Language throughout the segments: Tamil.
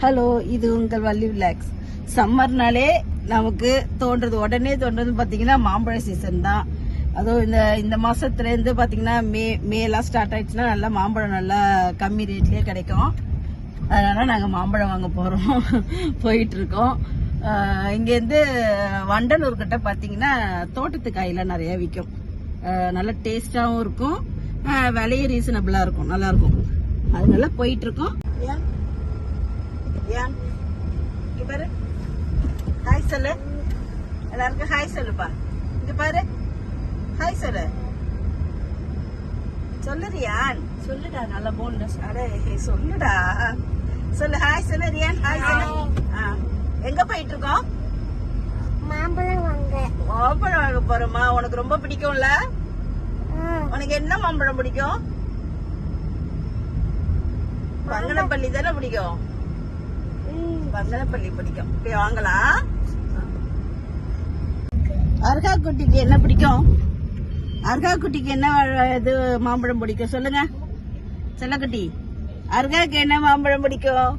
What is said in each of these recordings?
ஹலோ இது உங்கள் வள்ளி விலாக்ஸ் சம்மர்னாலே நமக்கு தோன்றது உடனே தோன்றது பாத்தீங்கன்னா மாம்பழ சீசன் தான். அதுவும் இந்த இந்த மாசத்துல இருந்து பாத்தீங்கன்னா மே மேலாம் ஸ்டார்ட் ஆயிடுச்சுன்னா நல்லா மாம்பழம் நல்லா கம்மி ரேட்லயே கிடைக்கும். அதனால நாங்க மாம்பழம் வாங்க போறோம். போயிட்டு இருக்கோம் இங்கேருந்து வண்டலூர் கிட்ட பாத்தீங்கன்னா தோட்டத்து காயெல்லாம் நிறைய விற்கும் நல்லா டேஸ்டாவும் இருக்கும். விலையும் ரீசனபிளா இருக்கும். நல்லா இருக்கும். அதனால போயிட்டு இருக்கோம் ஏன் இங்க பாரு. ஹாய் சொல்லு. எல்லாருக்கும் ஹாய் சொல்லுப்பா. இங்க பாரு. ஹாய் சொல்லு. சொல்லு ரியான் சொல்லுடா நல்ல போல்னஸ் அடே சொல்லுடா. சொல்லு ஹாய் சொல்லு ரியான். ஹாய் சொல்லு. ஆ, எங்க போயிட்டு இருக்கோம் மாம்பழம் வாங்க. மாம்பழம் வாங்க போறோமா உனக்கு ரொம்ப பிடிக்கும்ல? உனக்கு என்ன மாம்பழம் பிடிக்கும்? பங்கனப்பள்ளி தானே பிடிக்கும்? பங்கனப்பள்ளி பிடிக்கும். போய் வாங்கலாம். அர்கா குட்டிக்கு என்ன பிடிக்கும்? அர்கா குட்டிக்கு என்ன இது மாம்பழம் பிடிக்கும்? சொல்லுங்க. செல்லக்குட்டி அர்காக்கு என்ன மாம்பழம் பிடிக்கும்?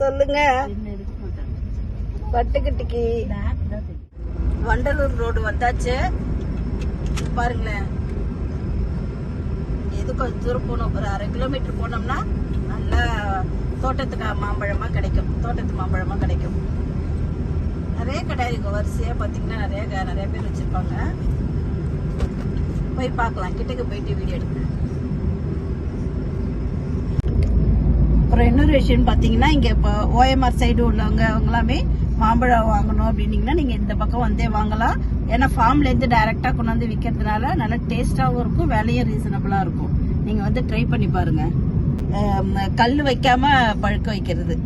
சொல்லுங்க. பட்டுக்குட்டிக்கு வண்டலூர் ரோடு வந்தாச்சு. பாருங்களேன். எது கொஞ்சம் தூரம் போனோம் ஒரு அரை கிலோமீட்டர் போனோம்னா நல்லா தோட்டத்துக்கு மாம்பழமா கிடைக்கும். தோட்டத்து மாம்பழமா கிடைக்கும். நிறைய கடை இருக்கு. வரிசையா பாத்தீங்கன்னா நிறைய க- நிறைய பேர் வச்சிருப்பாங்க. போய் பார்க்கலாம். கிட்டக்கு போயிட்டு வீடியோ எடுக்கிறேன். அப்புறம் இன்னொரு விஷயம் பார்த்தீங்கன்னா இங்கே இப்போ ஓஎம்ஆர் சைடு உள்ளவங்க அவங்களாமே மாம்பழம் வாங்கணும் அப்படின்னீங்கன்னா நீங்கள் இந்த பக்கம் வந்தே வாங்கலாம். ஏன்னா ஃபார்ம்லேருந்து டைரெக்டாக கொண்டு வந்து விற்கிறதுனால நல்ல டேஸ்ட்டாகவும் இருக்கும் விலையும் ரீசனபுளாக இருக்கும். நீங்கள் வந்து ட்ரை பண்ணி பாருங்கள் கல் வைக்காம பழுக்க வைக்கிறது.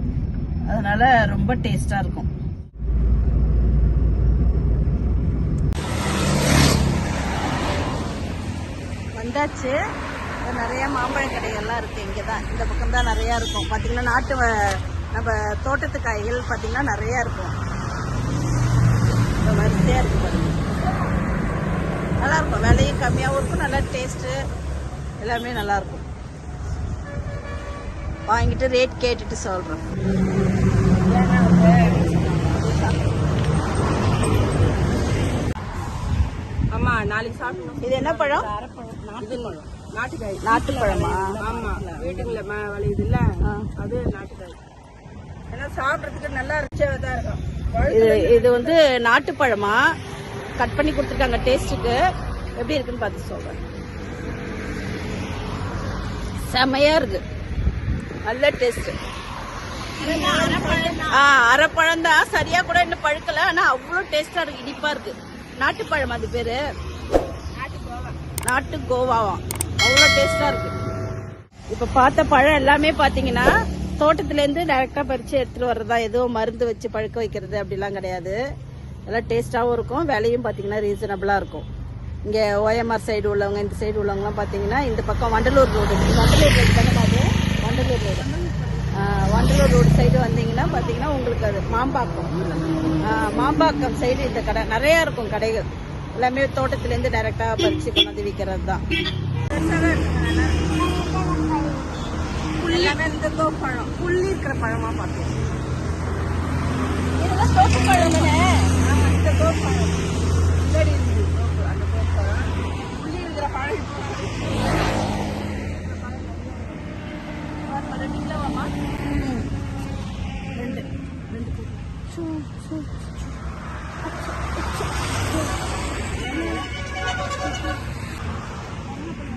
அதனால ரொம்ப டேஸ்டா இருக்கும். வந்தாச்சு. நிறைய மாம்பழ கடைகள்லாம் இருக்கு. இங்கே தான் இந்த பக்கம் தான் நிறைய இருக்கும். பார்த்தீங்கன்னா நாட்டு வ- நம்ம தோட்டத்து காய்கள் பார்த்தீங்கன்னா நிறைய இருக்கும். இந்த வரிசையா இருக்கு பாருங்க. நல்லா இருக்கும். விலையும் கம்மியாகவும் இருக்கும். நல்லா டேஸ்ட்டு எல்லாமே நல்லா இருக்கும். வாங்கிட்டு ரேட் கேட்டுட்டு சொல்கிறேன் ஆமா நாளைக்கு சாப்பிடணும். இது என்ன பழம்? இது நாட்டுக்காய். நாட்டுப்பழமா? ஆமா. வீட்டுக்குள்ள விளையுது இல்ல. அது நாட்டுக்காய். ஏன்னா சாப்பிடறதுக்கு நல்லா ரிச்சா தான் இருக்கும். இது இது வந்து நாட்டுப்பழமா? கட் பண்ணி கொடுத்துருக்காங்க டேஸ்ட்டுக்கு. எப்படி இருக்குன்னு பார்த்து சொல்றேன். செமையா இருக்கு. நல்ல டேஸ்ட் ஆ அரைப்பழம் தான் சரியா கூட இன்னும் பழுக்கல. ஆனா அவ்வளோ டேஸ்டா இருக்கு. இனிப்பா இருக்கு. நாட்டுப்பழம் அது பேரு. நாட்டு கோவாவாம் அவ்வளோ டேஸ்டா இருக்கு. இப்ப பார்த்த பழம் எல்லாமே பாத்தீங்கன்னா தோட்டத்துல இருந்து டைரக்டா பறிச்சு எடுத்துட்டு வர்றதா எதுவும் மருந்து வச்சு பழுக்க வைக்கிறது அப்படிலாம் கிடையாது. எல்லாம் டேஸ்டாவும் இருக்கும். விலையும் பாத்தீங்கன்னா ரீசனபிளா இருக்கும். இங்க ஓஎம்ஆர் சைடு உள்ளவங்க இந்த சைடு உள்ளவங்கலாம் பாத்தீங்கன்னா இந்த பக்கம் வண்டலூர் ரோடு வண்டலூர் ரோடு தானே பாரு Vandalur road. Vandalur road side வந்தீங்கன்னா பார்த்தீங்கன்னா உங்களுக்கு அது மாம்பாக்கம். மாம்பாக்கம் சைடு இந்த கடை நிறையா இருக்கும் கடைகள். எல்லாமே தோட்டத்துலேருந்து டைரெக்டாக பறிச்சு கொண்டு விற்கிறது தான் எல்லாமே இந்த பழம். புள்ளி இருக்கிற பழமாக பார்த்தோம் இதெல்லாம் பழம் தானே ஆமா இந்த தோப்பு பழம் முன்னாடி இருந்து தோப்பு அந்த தோப்பு பழம் புள்ளி இருக்கிற பழம் இப்போ ரெண்டு கிலோவாமா ரெண்டு ரெண்டு போட்டு.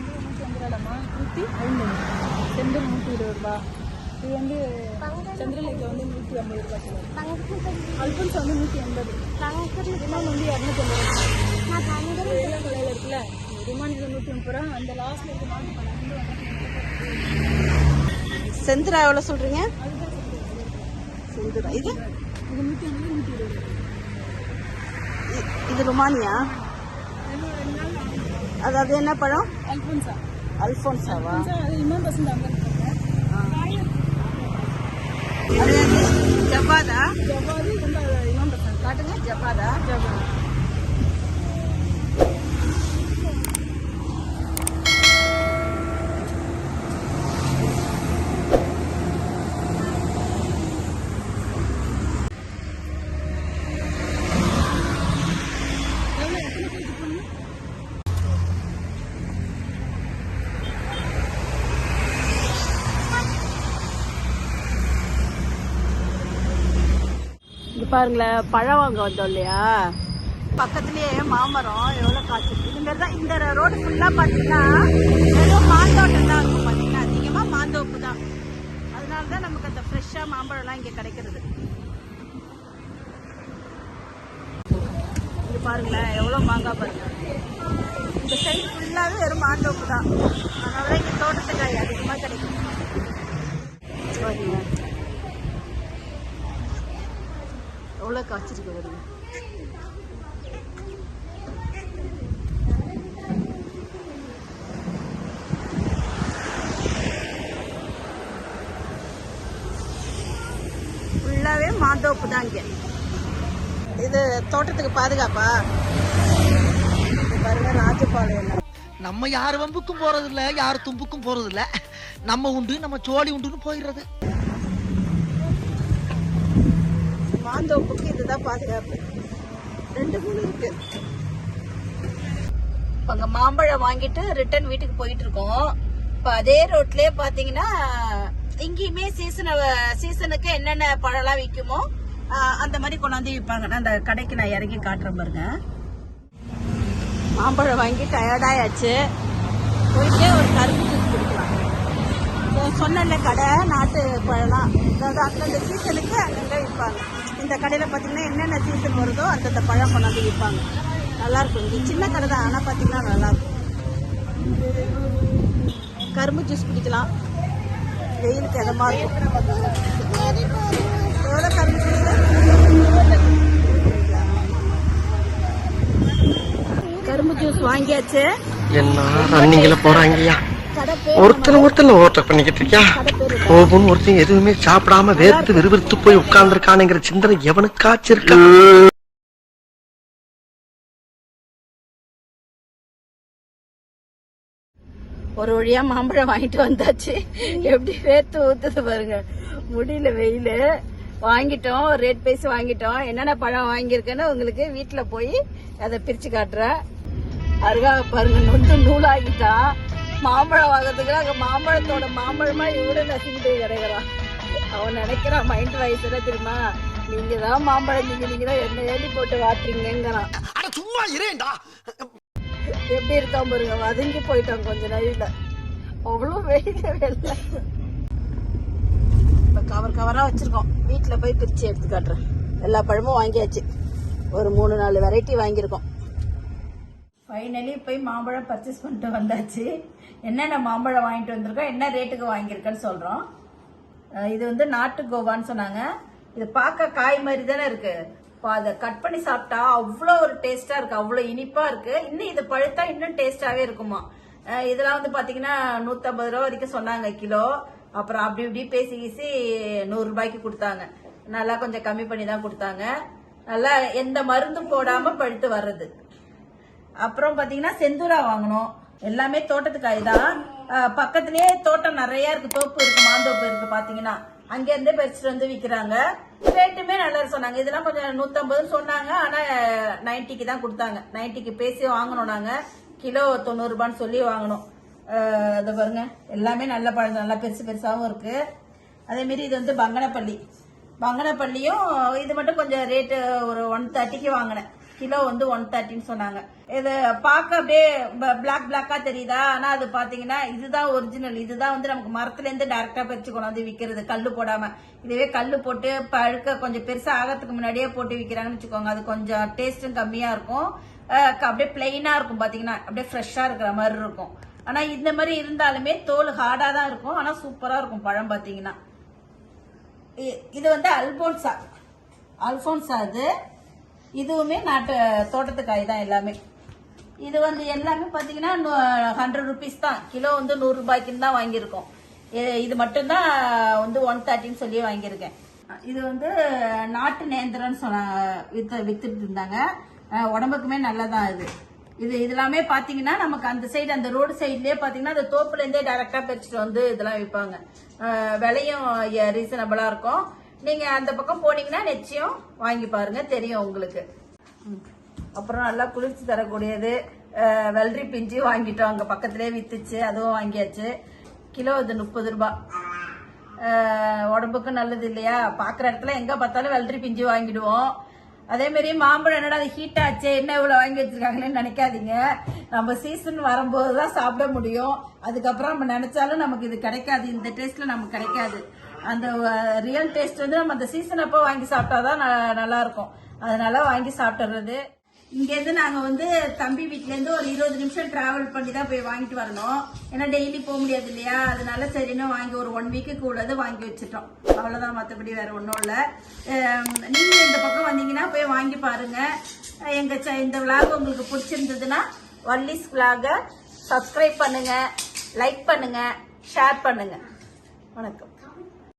நூற்றி ஐம்பது செந்தல் நூற்றி இருபது ரூபா. இது வந்து சந்திரலேக்கில் வந்து நூற்றி ஐம்பது ரூபா கிலோ. அல்பன்ஸ் வந்து நூற்றி எண்பது. ரிமான் வந்து இரநூத்தம்பது ரூபா. கலையில் இருக்குல்ல. ரிமான் இது நூற்றி முப்பது ரூபா. அந்த லாஸ்ட்ல இருக்க வந்து செந்திரா எவ்வளோ சொல்றீங்க? செந்திரா இது? இது நூற்றி ஐம்பது நூற்றி இருபது இது ருமானியா? அதாவது என்ன பழம்? அல்பன்ஸா అల్ఫోన్సావా? జబాదా జబాదా కాటుగా జబాదా జబా பாருங்களேன் பழம் வாங்க வந்தோம் இல்லையா? பக்கத்துலயே மாமரம் எவ்வளவு காய்ச்சிருக்கு இந்த மாதிரி தான் இந்த ரோடு ஃபுல்லா பாத்தீங்கன்னா வெறும் மாந்தோட்டம் தான் இருக்கும் பாத்தீங்கன்னா அதிகமா மாந்தோப்பு தான். அதனாலதான் நமக்கு அந்த ஃப்ரெஷ்ஷா மாம்பழம்லாம் இங்க கிடைக்கிறது. இது பாருங்களேன் எவ்வளவு மாங்காய் பாருங்க. இந்த சைடு ஃபுல்லாவே வெறும் மாந்தோப்பு தான். அதனாலதான் இங்க தோட்டத்துக்காய் அதிகமா கிடைக்கும். சரிங்க எவ்வளோ காய்ச்சிருக்கு வருது ஃபுல்லாகவே மாந்தோப்பு தான் இங்கே. இது தோட்டத்துக்கு பாதுகாப்பா? பாருங்க ராஜபாளையம். நம்ம யார் வம்புக்கும் போறது இல்ல யார் தும்புக்கும் போறது நம்ம உண்டு நம்ம சோழி உண்டுன்னு போயிடுறது. மாந்தோப்புக்கு இதுதான் பாதுகாப்பு. ரெண்டு மூணு இருக்கு. இப்ப அங்க மாம்பழம் வாங்கிட்டு ரிட்டர்ன் வீட்டுக்கு போயிட்டு இருக்கோம் இப்ப அதே ரோட்லயே பாத்தீங்கன்னா இங்கேயுமே சீசன் சீசனுக்கு என்னென்ன பழம்லாம் விற்குமோ அந்த மாதிரி கொண்டாந்து விற்பாங்க நான் அந்த கடைக்கு நான் இறங்கி காட்டுறேன் பாருங்க. மாம்பழம் வாங்கி டயர்டாயாச்சு. போயிட்டே ஒரு கரும்பு ஜூஸ் குடிக்கலாம். சொன்ன கடை நாட்டு பழம்லாம். அதாவது அந்தந்த சீசனுக்கு அங்கங்கே விற்பாங்க. இந்த கடையில் பார்த்தீங்கன்னா என்னென்ன சீசன் வருதோ அந்தந்த பழம் கொண்டாந்து விற்பாங்க. நல்லா இருக்கும். இது சின்ன கடை தான். ஆனால் பார்த்தீங்கன்னா நல்லா இருக்கும். கரும்பு ஜூஸ் குடிக்கலாம். வெயிலுக்கு இதமா இருக்கும். எவ்வளோ கரும்பு ஜூஸ் கரும்பு ஜூஸ் வாங்கியாச்சு. என்ன கடை பேர் ஒருத்தர் ஒருத்தர் ஓட்ட பண்ணிக்கிட்டு இருக்கியா? போகும் ஒருத்தன் எதுவுமே சாப்பிடாம வேர்த்து விறுவிறுத்து போய் உட்கார்ந்துருக்கானுங்கிற சிந்தனை எவனுக்காச்சும் ஒரு வழியா மாம்பழம் வாங்கிட்டு வந்தாச்சு. எப்படி வேர்த்து ஊத்துது பாருங்க. முடியல வெயிலு. வாங்கிட்டோம் ரேட் பேசி வாங்கிட்டோம். என்னென்ன பழம் வாங்கியிருக்கேன்னு உங்களுக்கு வீட்டுல போய் அதை பிரிச்சு காட்டுறேன். அருகா பாருங்க நொந்து நூலாகிட்டா. மாம்பழம் வாங்குறதுக்கு அங்க மாம்பழத்தோட மாம்பழமா இவரு நசிக்கிட்டு கிடக்குறான். அவன் நினைக்கிறான் மைண்ட் வாய்ஸ் என்ன தெரியுமா? நீங்க தான் மாம்பழம் நீங்க நீங்க தான் என்ன ஏறி போட்டு வாட்டுறீங்கிறான் அட சும்மா இரேண்டா எப்படி இருக்கான் பாருங்க வதங்கி போயிட்டான் கொஞ்ச நாளில அவ்வளவு வெயில வெள்ள இப்ப கவர் கவரா வச்சிருக்கோம். வீட்டுல போய் பிரிச்சு எடுத்து காட்டுறேன். எல்லா பழமும் வாங்கியாச்சு. ஒரு மூணு நாலு வெரைட்டி வாங்கியிருக்கோம். ஃபைனலி போய் மாம்பழம் பர்ச்சேஸ் பண்ணிட்டு வந்தாச்சு. என்னென்ன மாம்பழம் வாங்கிட்டு வந்திருக்கோம் என்ன ரேட்டுக்கு வாங்கியிருக்கேன்னு சொல்கிறோம் இது வந்து நாட்டு கோவான்னு சொன்னாங்க. இது பார்க்க காய் மாதிரி தானே இருக்குது இப்போ அதை கட் பண்ணி சாப்பிட்டா அவ்வளோ ஒரு டேஸ்ட்டாக இருக்குது அவ்வளோ இனிப்பாக இருக்குது இன்னும் இது பழுத்தா இன்னும் டேஸ்ட்டாகவே இருக்குமா? இதெல்லாம் வந்து பார்த்தீங்கன்னா நூற்றம்பது ரூபா வரைக்கும் சொன்னாங்க கிலோ. அப்புறம் அப்படி இப்படி பேசி கீசி நூறுரூபாய்க்கு கொடுத்தாங்க. நல்லா கொஞ்சம் கம்மி பண்ணி தான் கொடுத்தாங்க. நல்லா எந்த மருந்தும் போடாமல் பழுத்து வர்றது. அப்புறம் பார்த்தீங்கன்னா செந்தூரா வாங்கினோம் எல்லாமே தோட்டத்துக்காய் தான். பக்கத்துலேயே பக்கத்துலயே தோட்டம் நிறைய இருக்கு. தோப்பு இருக்கு மாந்தோப்பு இருக்கு பாத்தீங்கன்னா. அங்க இருந்தே பறிச்சுட்டு வந்து விக்கிறாங்க. ரேட்டுமே நல்லா சொன்னாங்க. இதெல்லாம் கொஞ்சம் நூத்தம்பதுன்னு சொன்னாங்க. ஆனா நைன்டிக்கு தான் கொடுத்தாங்க. நைன்டிக்கு பேசி வாங்கணும் நாங்க. கிலோ தொண்ணூறு ரூபான்னு சொல்லி வாங்கணும். அதை இதை பாருங்க. எல்லாமே நல்ல பழம் நல்லா பெருசு பெருசாகவும் இருக்கு. அதே மாதிரி இது வந்து பங்கனப்பள்ளி. பங்கனப்பள்ளியும் இது மட்டும் கொஞ்சம் ரேட்டு ஒரு ஒன் தேர்ட்டிக்கு வாங்கினேன். கிலோ வந்து ஒன் தேர்ட்டின்னு சொன்னாங்க. இது பார்க்க அப்படியே பிளாக் பிளாக்கா தெரியுதா? ஆனா அது பாத்தீங்கன்னா இதுதான் ஒரிஜினல் இதுதான் வந்து நமக்கு மரத்துல இருந்து டைரக்டா பறிச்சு கொண்டு வந்து விக்கிறது கல்லு போடாம. இதுவே கல்லு போட்டு பழுக்க கொஞ்சம் பெருசா ஆகிறதுக்கு முன்னாடியே போட்டு விக்கிறாங்கன்னு வச்சுக்கோங்க. அது கொஞ்சம் டேஸ்டும் கம்மியா இருக்கும். அப்படியே பிளெயினா இருக்கும் பாத்தீங்கன்னா அப்படியே ஃப்ரெஷ்ஷா இருக்கிற மாதிரி இருக்கும். ஆனா இந்த மாதிரி இருந்தாலுமே தோல் ஹார்டா தான் இருக்கும். ஆனா சூப்பரா இருக்கும் பழம் பாத்தீங்கன்னா இ- இது வந்து அல்போன்சா. அல்போன்சா இது இதுவுமே நாட்டு தோட்டத்துக்காய் தான் எல்லாமே. இது வந்து எல்லாமே பார்த்தீங்கன்னா ஹண்ட்ரட் ருபீஸ் தான். கிலோ வந்து நூறு ரூபாய்க்குன்னு தான் வாங்கியிருக்கோம். இது மட்டும்தான் வந்து ஒன் தேர்ட்டின்னு சொல்லி வாங்கியிருக்கேன். இது வந்து நாட்டு நேந்திரன்னு சொன்ன வித்து வித்துட்டு இருந்தாங்க. உடம்புக்குமே நல்லதான் இது. இது இதெல்லாமே பார்த்தீங்கன்னா நமக்கு அந்த சைடு அந்த ரோடு சைட்லேயே பார்த்தீங்கன்னா அந்த தோப்புலேருந்தே டேரெக்டாக டைரக்டா பறிச்சுட்டு வந்து இதெல்லாம் விற்பாங்க விலையும் ரீசனபிளாக இருக்கும். நீங்க அந்த பக்கம் போனீங்கன்னா நிச்சயம் வாங்கி பாருங்க தெரியும் உங்களுக்கு. ம். அப்புறம் நல்லா குளிர்ச்சி தரக்கூடியது வெள்ளரி பிஞ்சு வாங்கிட்டோம். அங்க பக்கத்துலேயே வித்துச்சு அதுவும் வாங்கியாச்சு. கிலோ இது முப்பது ரூபா. உடம்புக்கும் நல்லது இல்லையா? பாக்குற இடத்துல எங்க பார்த்தாலும் வெள்ளரி பிஞ்சு வாங்கிடுவோம். அதே மாதிரி மாம்பழம் என்னடா அது ஹீட் ஆச்சு என்ன இவ்வளோ வாங்கி வச்சிருக்காங்களேன்னு நினைக்காதீங்க. நம்ம சீசன் வரும்போது தான் சாப்பிட முடியும். அதுக்கப்புறம் நம்ம நினைச்சாலும் நமக்கு இது கிடைக்காது இந்த டேஸ்ட்ல நமக்கு கிடைக்காது. அந்த ரியல் டேஸ்ட் வந்து நம்ம அந்த சீசன் அப்போ வாங்கி சாப்பிட்டாதான் தான் நல்லா இருக்கும் அதனால வாங்கி சாப்பிட்டுறது. இங்கேருந்து நாங்கள் வந்து தம்பி வீட்டிலேருந்து ஒரு இருபது நிமிஷம் டிராவல் பண்ணி தான் போய் வாங்கிட்டு வரணும். ஏன்னா டெய்லி போக முடியாது இல்லையா? அதனால சரின்னு வாங்கி ஒரு ஒன் வீக்குக்கு உள்ளது வாங்கி வச்சுட்டோம். அவ்வளோதான் மற்றபடி வேறு ஒன்றும் இல்லை. நீங்கள் இந்த பக்கம் வந்தீங்கன்னா போய் வாங்கி பாருங்கள் எங்கள் ச- இந்த விளாக் உங்களுக்கு பிடிச்சிருந்ததுன்னா வள்ளிஸ் விளாகை சப்ஸ்கிரைப் பண்ணுங்கள் லைக் பண்ணுங்கள் ஷேர் பண்ணுங்கள் வணக்கம்.